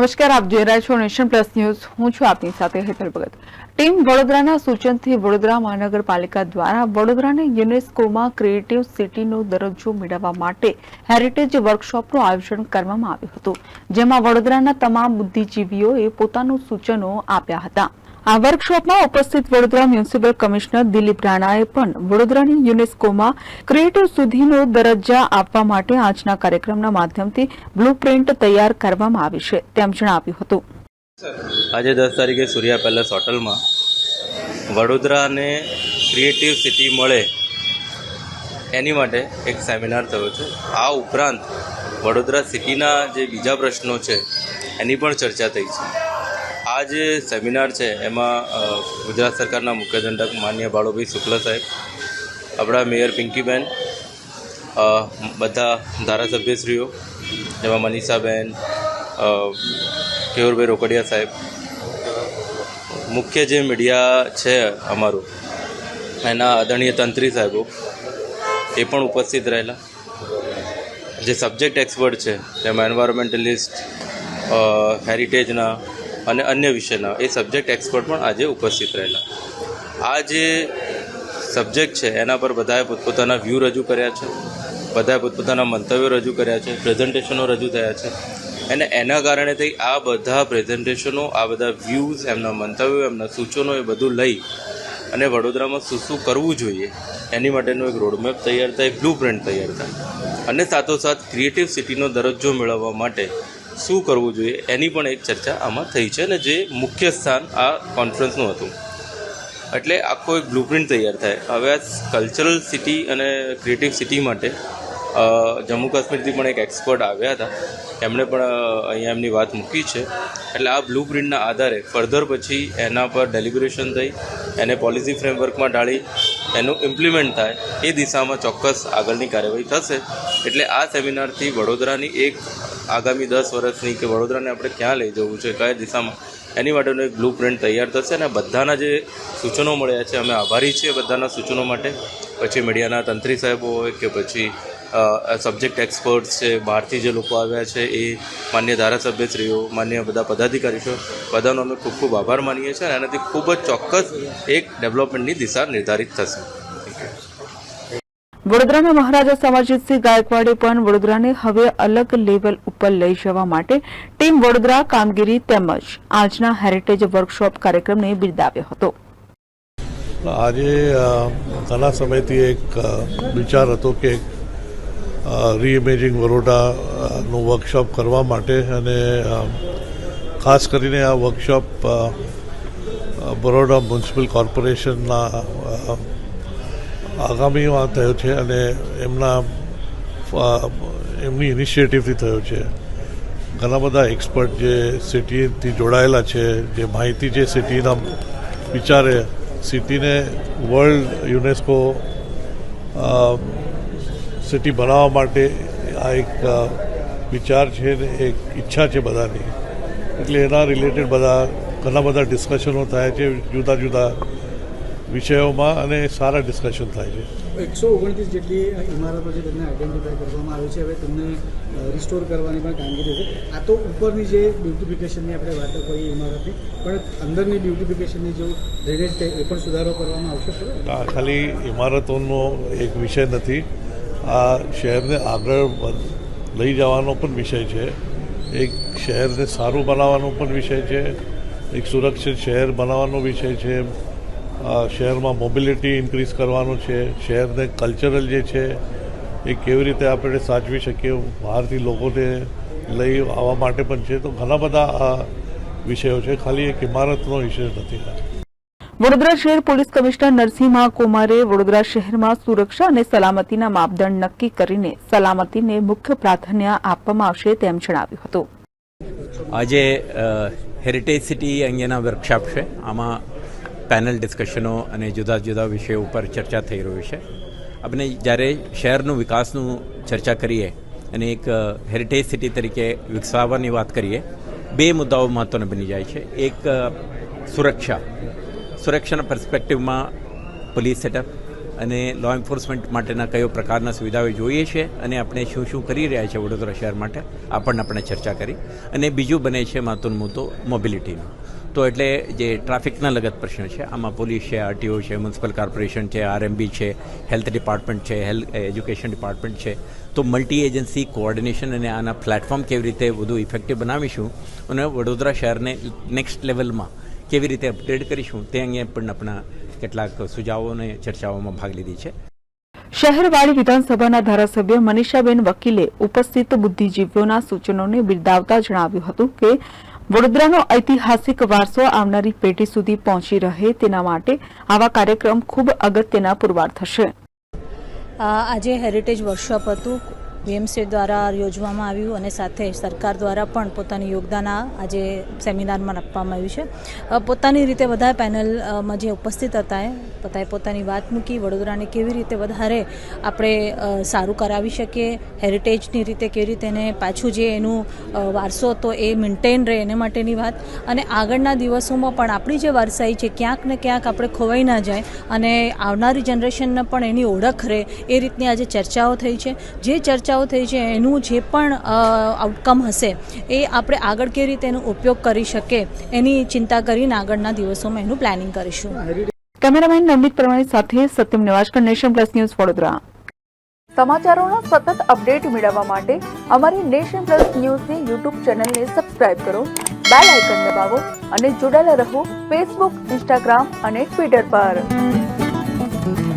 નમસ્કાર, આપ જોઈ રહ્યા છો નેશન પ્લસ ન્યૂઝ. હું છું આપની સાથે હેતલ ભગત. ટીમ વડોદરાના સૂચનથી વડોદરા મહાનગરપાલિકા દ્વારા વડોદરાને યુનેસ્કોમાં ક્રિએટિવ સિટીનો દરજ્જો મેળવવા માટે હેરિટેજ વર્કશોપનું આયોજન કરવામાં આવ્યું હતું, જેમાં વડોદરાના તમામ બુદ્ધિજીવીઓએ પોતાનું સૂચનો આપ્યા હતા. આ વર્કશોપમાં ઉપસ્થિત વડોદરા મ્યુનિસિપલ કમિશનર દિલીપ રાણાએ પણ વડોદરાની યુનેસ્કોમાં ક્રિએટિવ સુધીનો દરજ્જા આપવા માટે આજના કાર્યક્રમના માધ્યમથી બ્લુપ્રિન્ટ તૈયાર કરવામાં આવી છે. તેમ જણાવ્યું હતું. આજે દસ તારીખે સૂર્યા પેલેસ હોટલમાં વડોદરાને ક્રિએટિવ સિટી મળે એની માટે એક સેમિનાર થયો છે. આ ઉપરાંત વડોદરા સિટીના જે બીજા પ્રશ્નો છે, એની પણ ચર્ચા થઈ છે. આ જે સેમિનાર છે, એમાં ગુજરાત સરકારના મુખ્ય દંડક માન્ય બાળોભાઈ શુક્લ સાહેબ, આપણા મેયર પિંકીબેન બધા ધારાસભ્યશ્રીઓ, જેમાં મનીષાબેન અ, રોકડિયા સાહેબ. મુખ્ય જે મીડિયા છે અમારું એના આદરણીય તંત્રી સાહેબો એ પણ ઉપસ્થિત રહેલા. જે સબ્જેક્ટ એક્સપર્ટ છે તેમાં એન્વાયરમેન્ટલિસ્ટ હેરિટેજના અને અન્ય વિષયના એ સબ્જેક્ટ એક્સપર્ટ પણ આજે ઉપસ્થિત રહેલા. આ જે સબ્જેક્ટ છે એના પર બધાએ પોતપોતાના વ્યૂ રજૂ કર્યા છે બધાએ પોતપોતાના મંતવ્યો રજૂ કર્યા છે પ્રેઝન્ટેશનો રજૂ થયા છે. અને એના કારણે થઈ આ બધા પ્રેઝન્ટેશનો આ બધા વ્યૂઝ એમના મંતવ્યો, એમના સૂચનો, એ બધું લઈ અને વડોદરામાં શું શું કરવું જોઈએ, એની માટેનો એક રોડમેપ તૈયાર થાય બ્લુ પ્રિન્ટ તૈયાર થાય. અને સાથોસાથ ક્રિએટિવ સિટીનો દરજ્જો મેળવવા માટે શું કરવું જોઈએ, એની પણ એક ચર્ચા આમાં થઈ છે અને જે મુખ્ય સ્થાન આ કોન્ફરન્સનું હતું. એટલે આખો એક બ્લુપ્રિન્ટ તૈયાર થાય. હવે આ કલ્ચરલ સિટી અને ક્રિએટિવ સિટી માટે જમ્મુ કાશ્મીરથી પણ એક એક્સપર્ટ આવ્યા હતા. એમણે પણ અહીંયા એમની વાત મૂકી છે. એટલે આ બ્લુપ્રિન્ટના આધારે ફર્ધર પછી એના પર ડેલિબ્રેશન થઈ, એને પોલિસી ફ્રેમવર્કમાં ઢાળી, એનું ઇમ્પ્લિમેન્ટ થાય, એ દિશામાં ચોક્કસ આગળની કાર્યવાહી થશે. એટલે આ સેમિનારથી વડોદરાની એક આગામી દસ વર્ષની કે વડોદરાને આપણે ક્યાં લઈ જવું છે, કયા દિશામાં, એની માટેનો એક બ્લુ પ્રિન્ટ તૈયાર થશે. અને બધાના જે સૂચનો મળ્યા છે, અમે આભારી છીએ બધાના સૂચનો માટે. પછી મીડિયાના તંત્રી સાહેબો હોય કે પછી સબ્જેક્ટ એક્સપર્ટ્સ છે, બહારથી જે લોકો આવ્યા છે એ માન્ય ધારાસભ્યશ્રીઓ, માન્ય બધા પદાધિકારીઓ, બધાનો અમે ખૂબ ખૂબ આભાર માનીએ છીએ અને એનાથી ખૂબ જ ચોક્કસ એક ડેવલપમેન્ટની દિશા નિર્ધારિત થશે. વડોદરાના મહારાજા સમાજીતસિંહ ગાયકવાડે પણ વડોદરાને હવે અલગ લેવલ ઉપર લઈ જવા માટે ટીમ વડોદરા કામગીરી તેમજ આજના હેરિટેજ વર્કશોપ કાર્યક્રમને બિરદાવ્યો હતો. આજે ઘણા સમયથી એક વિચાર હતો કે રીઇમેજિંગ બરોડાનું વર્કશોપ કરવા માટે અને ખાસ કરીને આ વર્કશોપ બરોડા મ્યુનિસિપલ કોર્પોરેશનના આગામીમાં થયો છે અને એમના એમની ઇનિશિયેટિવથી થયો છે. ઘણા બધા એક્સપર્ટ જે સિટીથી જોડાયેલા છે, જે માહિતી જે સિટીના વિચારે સિટીને વર્લ્ડ યુનેસ્કો સિટી બનાવવા માટે આ એક વિચાર છે ને એક ઈચ્છા છે બધાની. એટલે એના રિલેટેડ બધા, ઘણા બધા ડિસ્કશનો થાય છે જુદા જુદા વિષયોમાં અને સારા ડિસ્કશન થાય છે. એકસો ઓગણત્રીસ જેટલી ઇમારતો છે તેમને આઈડેન્ટિફાઈ કરવામાં આવી છે. હવે તેમને રિસ્ટોર કરવાની પણ કામગીરી છે. આ તો ઉપરની જે બ્યુટિફિકેશનની આપણે વાતો કરીએ ઇમારતની, પણ અંદરની બ્યુટિફિકેશનની જો ડ્રેનેજ એ પણ સુધારો કરવામાં આવશે ખાલી ઇમારતોનો એક વિષય નથી. આ શહેરને આગળ લઈ જવાનો પણ વિષય છે. એક શહેરને સારું બનાવવાનો પણ વિષય છે. એક સુરક્ષિત શહેર બનાવવાનો વિષય છે. શહેરમાં મોબિલિટી ઇન્ક્રીઝ કરવાનું છે. શહેરને કલ્ચરલ જે છે એ કેવી રીતે આપણે સાચવી શકીએ? બહારથી લોકોને લઈ આવવા માટે પણ છે. તો ઘણા બધા વિષયો છે. ખાલી એક ઇમારતનો વિષય નથી વડોદરા શહેર પોલીસ કમિશનર નરસિંહ કુમારે વડોદરા શહેરમાં સુરક્ષા અને સલામતીના માપદંડ નક્કી કરીને સલામતીને મુખ્ય પ્રાધાન્ય આપવામાં આવશે તેમ જણાવ્યું હતું. આજે હેરિટેજ સિટી અંગેના વર્કશોપ છે. આમાં પેનલ ડિસ્કશનો અને જુદા જુદા વિષયો ઉપર ચર્ચા થઈ રહ્યું છે. આપણે જ્યારે શહેરનું વિકાસનું ચર્ચા કરીએ અને એક હેરિટેજ સિટી તરીકે વિકસાવવાની વાત કરીએ, બે મુદ્દાઓ મહત્ત્વના બની જાય છે. એક સુરક્ષા. સુરક્ષાના પરસ્પેક્ટિવમાં પોલીસ સેટઅપ અને લો એન્ફોર્સમેન્ટ માટેના કયો પ્રકારના સુવિધાઓ જોઈએ છે અને આપણે શું શું કરી રહ્યા છે વડોદરા શહેર માટે આ પણ આપણે ચર્ચા કરી. અને બીજું બને છે મહત્વનો મુદ્દો મોબિલિટીનો તો એટલે જે ટ્રાફિકના લગત પ્રશ્નો છે, આમાં પોલીસ છે, આરટીઓ છે, મ્યુનિસિપલ કોર્પોરેશન છે, આરએમબી છે, હેલ્થ ડિપાર્ટમેન્ટ છે, હેલ્થ, એજ્યુકેશન ડિપાર્ટમેન્ટ છે. તો મલ્ટી એજન્સી કોઓર્ડિનેશન અને આના પ્લેટફોર્મ કેવી રીતે વધુ ઇફેક્ટિવ બનાવીશું અને વડોદરા શહેરને નેક્સ્ટ લેવલમાં કેવી રીતે અપગ્રેડ કરીશું તે અંગે પણ આપણા કેટલાક સુઝાવો અને ચર્ચાઓમાં ભાગ લીધી છે. શહેરવાળી વિધાનસભાના ધારાસભ્ય મનીષાબેન વકીલે ઉપસ્થિત બુદ્ધિજીવીઓના સૂચનોને બિરદાવતા જણાવ્યું હતું કે વડોદરાનો ઐતિહાસિક વારસો આવનારી પેઢી સુધી પહોંચી રહે તેના માટે આવા કાર્યક્રમ ખૂબ અગત્યના પુરવાર થશે. આજે હેરિટેજ વર્કશોપ હતું. વીએમસી દ્વારા યોજવામાં આવ્યું અને સાથે સરકાર દ્વારા પણ પોતાનું યોગદાન આજે સેમિનારમાં આપવામાં આવ્યું છે. પોતાની રીતે બધા પેનલમાં જે ઉપસ્થિત હતા એ બધાએ પોતાની વાત મૂકી વડોદરાને કેવી રીતે વધારે આપણે સારું કરાવી શકીએ, હેરિટેજની રીતે કેવી રીતે એને પાછું જે એનું વારસો હતો એ મેન્ટેન રહે એને માટેની વાત. અને આગળના દિવસોમાં પણ આપણી જે વારસાઈ છે, ક્યાંક ને ક્યાંક આપણે ખોવાઈ ના જાય અને આવનારી જનરેશનને પણ એની ઓળખ રહે એ રીતની આજે ચર્ચાઓ થઈ છે. જે ચર્ચાઓ થઈ છે એનું જે પણ આઉટકમ હશે એ આપણે આગળ કેવી રીતે એનો ઉપયોગ કરી શકે એની ચિંતા કરીને આગળના દિવસોમાં એનું પ્લાનિંગ કરીશું. કેમેરામેન નવનીત પરમાણી સાથે Satyam Nivaskar nation plus news Vadodara. સમાચારોના સતત અપડેટ મેળવવા માટે અમારી નેશન પ્લસ ન્યૂઝની યુટ્યુબ ચેનલને સબસ્ક્રાઇબ કરો બેલ આઇકન દબાવો અને જોડાયેલા રહો ફેસબુક ઇન્સ્ટાગ્રામ અને ટ્વિટર પર.